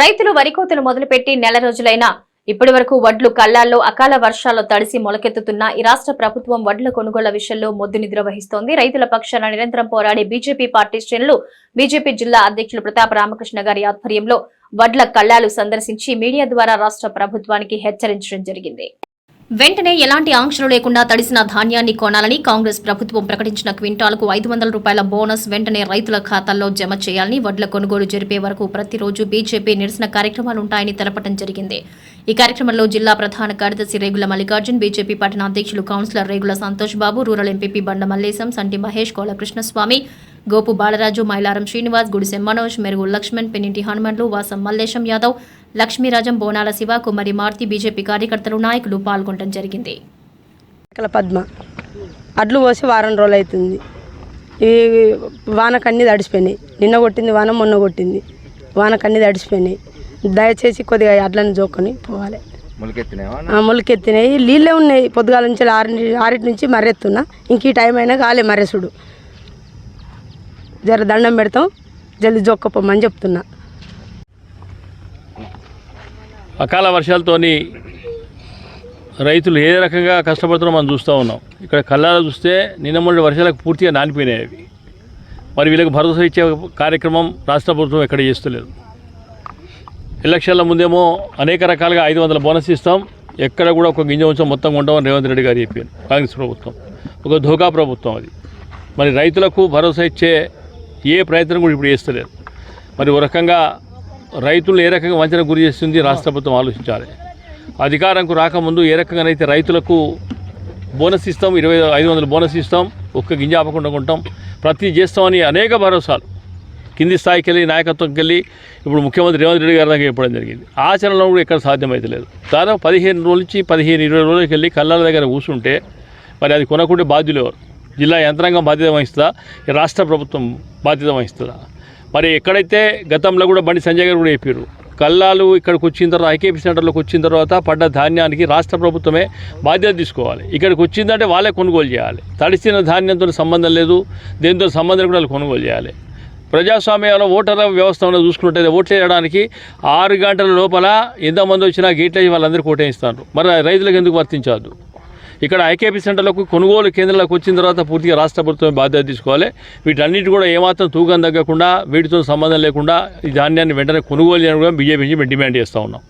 రైతులు వరి కోతలు మొదలుపెట్టి నెల రోజులైనా ఇప్పటి వరకు వడ్లు కళ్ళాల్లో అకాల వర్షాల్లో తడిసి మొలకెత్తుతున్న ఈ రాష్ట్ర ప్రభుత్వం వడ్ల కొనుగోళ్ళ విషయంలో మొద్దు నిద్ర వహిస్తోంది. రైతుల పక్షాన నిరంతరం పోరాడే బీజేపీ పార్టీ శ్రేణులు బీజేపీ జిల్లా అధ్యక్షులు ప్రతాప రామకృష్ణ గారి ఆధ్వర్యంలో వడ్ల కళ్ళాలు సందర్శించి మీడియా ద్వారా రాష్ట్ర ప్రభుత్వానికి హెచ్చరించడం జరిగింది. వెంటనే ఎలాంటి ఆంక్షలు లేకుండా తడిసిన ధాన్యాన్ని కొనాలని కాంగ్రెస్ ప్రభుత్వం ప్రకటించిన క్వింటాలకు ఐదు వందల రూపాయల బోనస్ వెంటనే రైతుల ఖాతాల్లో జమ చేయాలని వడ్ల కొనుగోలు జరిపే వరకు ప్రతిరోజు బీజేపీ నిరసన కార్యక్రమాలు ఉంటాయని తెలపడం జరిగింది. ఈ కార్యక్రమంలో జిల్లా ప్రధాన కార్యదర్శి రేగుల మల్లికార్జున్ బీజేపీ పట్టణ అధ్యక్షులు councillor Regula Santosh Babu rural MPP Banda Mallesham సంటి మహేష్ కోల కృష్ణస్వామి గోపు బాలరాజు మైలారం శ్రీనివాస్ గుడిసె మనోజ్ మెరుగు లక్ష్మణ్ పెన్నింటి హనుమండ్లు వాసం మల్లేశం యాదవ్ లక్ష్మీరాజం బోనాల శివ కుమారి మార్తి బీజేపీ కార్యకర్తలు నాయకులు పాల్గొనడం జరిగింది. పద్మ. అడ్లు పోసి వారం రోజులు అవుతుంది ఈ వానకన్నీ తడిసిపోయినాయి. నిన్న కొట్టింది వాన మొన్న కొట్టింది. వానకన్నీ తడిసిపోయినాయి. దయచేసి కొద్దిగా అడ్లను జోకొని పోవాలి. మొలకెత్తినాయి నీళ్ళే ఉన్నాయి. పొద్దుగాల నుంచి ఆరి ఆరింటి నుంచి మర్రెత్తున్నా. ఇంక ఈ టైం అయినా కాలే మర్రెసుడు. జర దండం పెడతాం. జల్దీ జోక్కపోమని చెప్తున్నా. అకాల వర్షాలతోని రైతులు ఏ రకంగా కష్టపడుతున్నారో మనం చూస్తూ ఉన్నాం. ఇక్కడ కళ్ళాలు చూస్తే నిన్న మొన్న వర్షాలకు పూర్తిగా నానిపోయినాయి అవి. మరి వీళ్ళకి భరోసా ఇచ్చే కార్యక్రమం రాష్ట్ర ప్రభుత్వం ఎక్కడ చేస్తలేదు. ఎలక్షన్ల ముందేమో అనేక రకాలుగా ఐదు వందల బోనస్ ఇస్తాం. ఎక్కడ కూడా ఒక గింజ ఉంచాం మొత్తం ఉండమని రేవంత్ రెడ్డి గారు చెప్పారు. కాంగ్రెస్ ప్రభుత్వం. ఒక ధోకా ప్రభుత్వం అది. మరి రైతులకు భరోసా ఇచ్చే ఏ ప్రయత్నం కూడా ఇప్పుడు చేస్తలేదు. మరి ఒక రకంగా రైతులు ఏ రకంగా వంచన గురి చేస్తుంది రాష్ట్ర ప్రభుత్వం ఆలోచించాలి. అధికారంకు రాకముందు ఏ రకంగానైతే రైతులకు బోనస్ ఇస్తాం ఇరవై ఐదు వందలు బోనస్ ఇస్తాం ఒక్క గింజ ఆపకుండా ఉంటాం ప్రతి చేస్తామని అనేక భరోసాలు. కింది స్థాయికి వెళ్ళి నాయకత్వంకి వెళ్ళి ఇప్పుడు ముఖ్యమంత్రి రేవంత్ రెడ్డి గారి దగ్గర చెప్పడం జరిగింది. ఆచరణలో కూడా ఎక్కడ సాధ్యమైతలేదు దాదాపు పదిహేను రోజుల నుంచి పదిహేను ఇరవై రోజులకి వెళ్ళి కళ్ళాల దగ్గర కూర్చుంటే మరి అది కొనకుంటే బాధ్యులు ఎవరు? జిల్లా యంత్రాంగం బాధ్యత వహిస్తుందా? రాష్ట్ర ప్రభుత్వం బాధ్యత వహిస్తుందా? మరి ఎక్కడైతే గతంలో కూడా బండి సంజయ్ గారు కూడా చెప్పారు కల్లాలు ఇక్కడికి వచ్చిన తర్వాత ఐకేపీ సెంటర్లోకి వచ్చిన తర్వాత పడ్డ ధాన్యానికి రాష్ట్ర ప్రభుత్వమే బాధ్యత తీసుకోవాలి. ఇక్కడికి వచ్చిందంటే వాళ్ళే కొనుగోలు చేయాలి. తడిసిన ధాన్యంతో సంబంధం లేదు దేనితో సంబంధం కూడా వాళ్ళు కొనుగోలు చేయాలి. ప్రజాస్వామ్యంలో ఓటర్ల వ్యవస్థ ఉన్నది చూసుకుంటే ఓట్లు వేయడానికి ఆరు గంటల లోపల ఎంతమంది వచ్చినా గేట్లు వాళ్ళందరూ వాళ్ళందరికీ ఓటేయిస్తారు. మరి రైతులకు ఎందుకు వర్తించదు ఇక్కడ ఐకేపీ సెంటర్లకు కొనుగోలు కేంద్రాలకు వచ్చిన తర్వాత పూర్తిగా రాష్ట్ర ప్రభుత్వం బాధ్యత తీసుకోవాలి. వీటన్నిటి కూడా ఏమాత్రం తూకం తగ్గకుండా వీటితో సంబంధం లేకుండా ఈ ధాన్యాన్ని వెంటనే కొనుగోలు చేయడం కూడా బీజేపీ నుంచి మేము డిమాండ్ చేస్తూ ఉన్నాం.